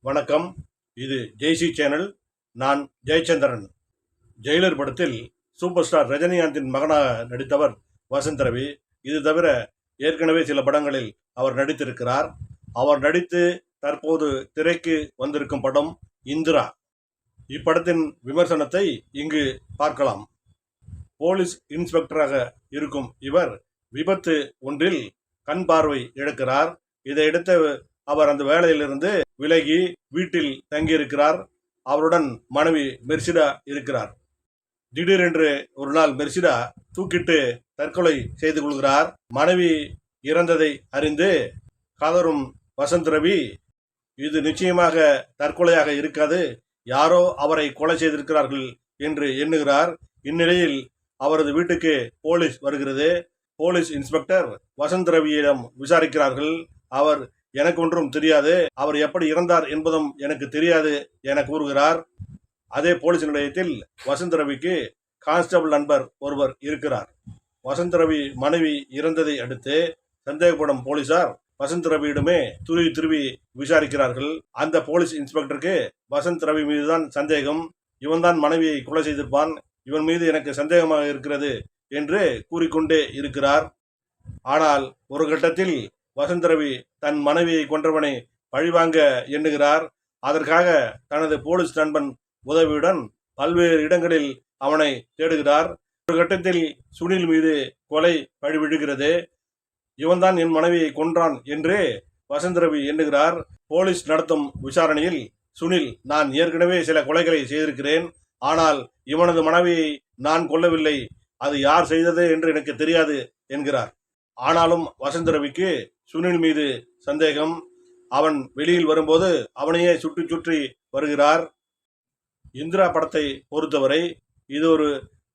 வணக்கம். இது ஜெய்சி சேனல். நான் ஜெயச்சந்திரன். ஜெயிலர் படத்தில் சூப்பர் ஸ்டார் ரஜினிகாந்தின் மகனாக நடித்தவர் வசந்த் ரவி. இது தவிர ஏற்கனவே சில படங்களில் அவர் நடித்திருக்கிறார். அவர் நடித்து தற்போது திரைக்கு வந்திருக்கும் படம் இந்திரா. இப்படத்தின் விமர்சனத்தை இங்கு பார்க்கலாம். போலீஸ் இன்ஸ்பெக்டராக இருக்கும் இவர் விபத்து ஒன்றில் கண் பார்வை இழக்கிறார் இதையடுத்து அவர் அந்த வேலையிலிருந்து விலகி வீட்டில் தங்கியிருக்கிறார். அவருடன் மனைவி மெர்சிடா இருக்கிறார். திடீரென்று ஒரு நாள் மெர்சிடா தூக்கிட்டு தற்கொலை செய்து கொள்கிறார். மனைவி இறந்ததை அறிந்து கதரும் வசந்த் ரவி இது நிச்சயமாக தற்கொலையாக இருக்காது. யாரோ அவரை கொலை செய்திருக்கிறார்கள் என்று எண்ணுகிறார். இந்நிலையில் அவரது வீட்டுக்கு போலீஸ் வருகிறது. போலீஸ் இன்ஸ்பெக்டர் வசந்த் ரவியிடம் விசாரிக்கிறார்கள். அவர் எனக்கு ஒன்றும் தெரியாது. அவர் எப்படி இறந்தார் என்பதும் எனக்கு தெரியாது என கூறுகிறார். அதே போலீஸ் நிலையத்தில் வசந்த் ரவிக்கு கான்ஸ்டபிள் நண்பர் ஒருவர் இருக்கிறார். வசந்த் ரவி மனைவி இறந்ததை அடுத்து சந்தேகப்படும் போலீசார் வசந்த் ரவியிடமே துருவி துருவி விசாரிக்கிறார்கள். அந்த போலீஸ் இன்ஸ்பெக்டருக்கு வசந்த் ரவி மீதுதான் சந்தேகம். இவன்தான் மனைவியை கொலை செய்திருப்பான். இவன் மீது எனக்கு சந்தேகமாக இருக்கிறது என்று கூறிக்கொண்டே இருக்கிறார். ஆனால் ஒரு கட்டத்தில் வசந்த் ரவி தன் மனைவியை கொன்றவனை பழிவாங்க எண்ணுகிறார். அதற்காக தனது போலீஸ் நண்பன் உதவியுடன் பல்வேறு இடங்களில் அவனை தேடுகிறார். ஒரு கட்டத்தில் சுனில் மீது கொலை பழி விழுகிறது இவன்தான் என் மனைவியை கொன்றான் என்று வசந்த் ரவி எண்ணுகிறார். போலீஸ் நடத்தும் விசாரணையில் சுனில் நான் ஏற்கனவே சில கொலைகளை செய்திருக்கிறேன். ஆனால் இவனது மனைவியை நான் கொல்லவில்லை. அது யார் செய்தது என்று எனக்கு தெரியாது என்கிறார். ஆனாலும் வசந்த் ரவிக்கு சுனில் மீது சந்தேகம். அவன் வெளியில் வரும்போது அவனையே சுற்றி சுற்றி வருகிறார். இந்திரா படத்தை பொறுத்தவரை இது ஒரு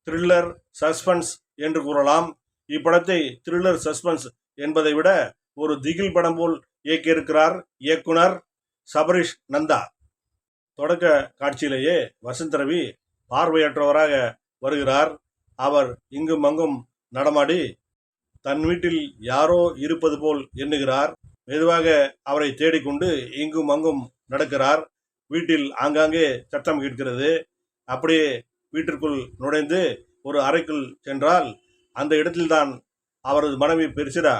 த்ரில்லர் சஸ்பென்ஸ் என்று கூறலாம். இப்படத்தை த்ரில்லர் சஸ்பென்ஸ் என்பதை விட ஒரு திகில் படம் போல் இயக்கியிருக்கிறார் இயக்குனர் சபரிஷ் நந்தா. தொடக்க காட்சியிலேயே வசந்த் ரவி பார்வையற்றவராக வருகிறார். அவர் இங்கும் அங்கும் நடமாடி தன் வீட்டில் யாரோ இருப்பது போல் எண்ணுகிறார். மெதுவாக அவரை தேடிக்கொண்டு இங்கும் அங்கும் நடக்கிறார். வீட்டில் ஆங்காங்கே சத்தம் கேட்கிறது. அப்படியே வீட்டிற்குள் நுழைந்து ஒரு அறைக்குள் சென்றால் அந்த இடத்தில்தான் அவரது மனைவி பெருசிரா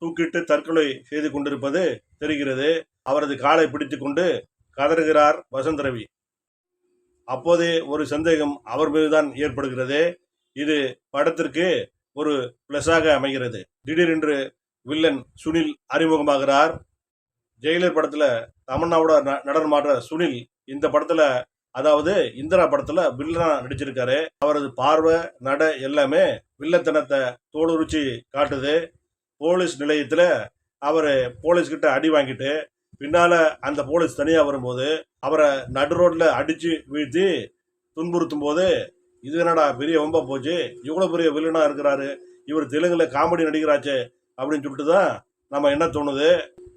தூக்கிட்டு தற்கொலை செய்து கொண்டிருப்பது தெரிகிறது. அவரது காலை பிடித்துக்கொண்டு கதறுகிறார் வசந்த் ரவி. அப்போதே ஒரு சந்தேகம் அவர் மீதுதான் ஏற்படுகிறது. இது படத்திற்கு ஒரு பிளஸாக அமைகிறது. திடீரென்று வில்லன் சுனில் அறிமுகமாகிறார். ஜெயிலர் படத்துல தமன்னாவோட ந- நடனமாடுற சுனில் இந்த படத்துல அதாவது இந்திரா படத்துல வில்லனா நடிச்சிருக்காரு. அவரது பார்வை நட எல்லாமே வில்லத்தனத்தை தோலுரிச்சு காட்டுது. போலீஸ் நிலையத்துல அவர் போலீஸ் கிட்ட அடி வாங்கிட்டு பின்னால அந்த போலீஸ் தனியா வரும்போது அவரை நடு ரோட்ல அடிச்சு வீழ்த்தி துன்புறுத்தும் போது இது என்னடா பெரிய வம்பா போச்சு? இவ்வளோ பெரிய வில்லனாக இருக்கிறாரு. இவர் தெலுங்கில் காமெடி நடிகராச்சே அப்படின்னு சொல்லிட்டு தான் நம்ம என்ன தோணுது?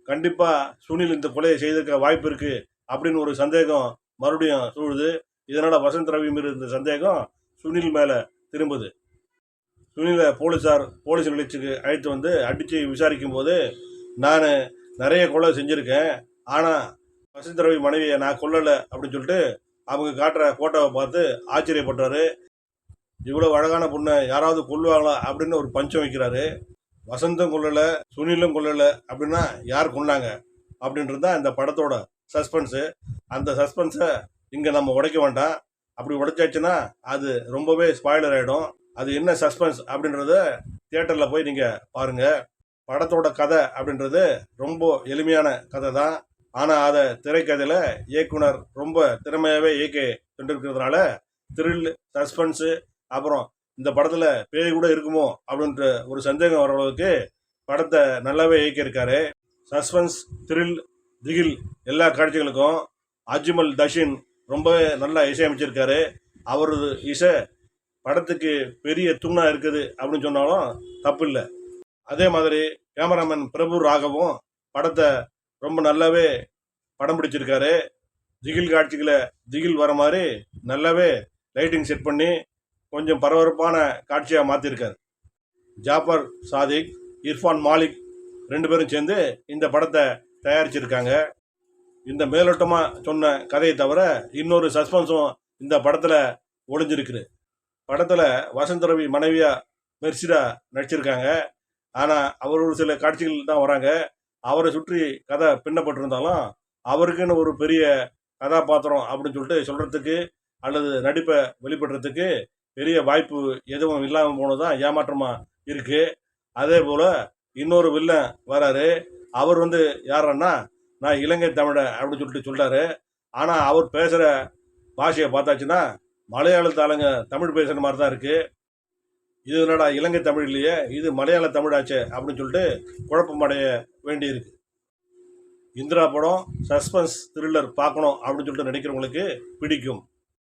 கண்டிப்பாக சுனில் இந்த கொலையை செய்திருக்க வாய்ப்பு இருக்குது அப்படின்னு ஒரு சந்தேகம் மறுபடியும் சூழுது இதனால் வசந்த் ரவி மீது இருந்த சந்தேகம்? சுனில் மேலே திரும்புது. சுனிலை போலீஸார் போலீஸ் நிலையத்துக்கு அழைத்து வந்து அடித்து விசாரிக்கும் போது நான் நிறைய கொலை செஞ்சுருக்கேன். ஆனால் வசந்த் ரவி மனைவியை நான் கொல்லலை அப்படின்னு சொல்லிட்டு அவங்க காட்டுற ஃபோட்டோவை பார்த்து ஆச்சரியப்பட்டாரு. இவ்வளோ அழகான பொண்ணை யாராவது கொல்லுவாங்களா அப்படின்னு ஒரு பஞ்சம் வைக்கிறாரு. வசந்தும் கொல்லலை சுனிலும் கொல்லலை அப்படின்னா யார் கொண்டாங்க அப்படின்றது தான் இந்த படத்தோட சஸ்பென்ஸு. அந்த சஸ்பென்ஸை இங்கே நம்ம உடைக்க வேண்டாம். அப்படி உடைச்சாச்சுன்னா அது ரொம்பவே ஸ்பாய்லர் ஆகிடும் அது என்ன சஸ்பென்ஸ் அப்படின்றத தியேட்டரில் போய் நீங்கள் பாருங்கள் படத்தோட கதை அப்படின்றது ரொம்ப எளிமையான கதை தான். ஆனால் அதை திரைக்கதையில் இயக்குனர் ரொம்ப திறமையாகவே இயக்கி கொண்டிருக்கிறதுனால த்ரில் சஸ்பென்ஸு அப்புறம் இந்த படத்தில் பேய் கூட இருக்குமோ அப்படின்ற ஒரு சந்தேகம் வர அளவுக்கு படத்தை நல்லாவே இயக்கியிருக்காரு. சஸ்பென்ஸ் த்ரில் திகில் எல்லா காட்சிகளுக்கும் அஜ்மல் தஷின் ரொம்பவே நல்லா இசையமைச்சிருக்காரு. அவரது இசை படத்துக்கு பெரிய தூணாக இருக்குது அப்படின்னு சொன்னாலும் தப்பு இல்லை அதே மாதிரி கேமராமேன் பிரபு ராகவும் படத்தை ரொம்ப நல்லாவே படம் பிடிச்சிருக்காரு. திகில் காட்சிகளை திகில் வர மாதிரி நல்லாவே லைட்டிங் செட் பண்ணி கொஞ்சம் பரபரப்பான காட்சியாக மாற்றிருக்காரு ஜாஃபர் சாதிக் இர்ஃபான் மாலிக் ரெண்டு பேரும் சேர்ந்து இந்த படத்தை தயாரிச்சிருக்காங்க. இந்த மேலோட்டமாக சொன்ன கதையை தவிர இன்னொரு சஸ்பென்ஸும் இந்த படத்தில் ஒளிஞ்சிருக்குது. படத்தில் வசந்த் ரவி மனைவியாக மெர்சிடா நடிச்சிருக்காங்க. ஆனால் அவர் ஒரு சில காட்சிகள் தான் வராங்க. அவரை சுற்றி கதை பின்னப்பட்டிருந்தாலும் அவருக்குன்னு ஒரு பெரிய கதாபாத்திரம் அப்படின்னு சொல்லிட்டு சொல்கிறதுக்கு அல்லது நடிப்பை வெளிப்படுறதுக்கு பெரிய வாய்ப்பு எதுவும் இல்லாமல் போனதான் ஏமாற்றமாக இருக்குது அதே போல் இன்னொரு வில்லன் வராரு. அவர் வந்து யாருன்னா நான் இலங்கை தமிழன் அப்படின்னு சொல்லிட்டு சொல்கிறாரு ஆனால் அவர் பேசுகிற பாஷையை பார்த்தாச்சுன்னா மலையாளத்து ஆளுங்க தமிழ் பேசுகிற மாதிரி தான் இருக்குது இது என்னடா இலங்கை தமிழ் இல்லையே இது மலையாள தமிழாச்சே அப்படின்னு சொல்லிட்டு குழப்பமடைய வேண்டியிருக்கு. இந்திரா படம் சஸ்பென்ஸ் த்ரில்லர் பார்க்கணும் அப்படின்னு சொல்லிட்டு நினைக்கிறவங்களுக்கு பிடிக்கும்.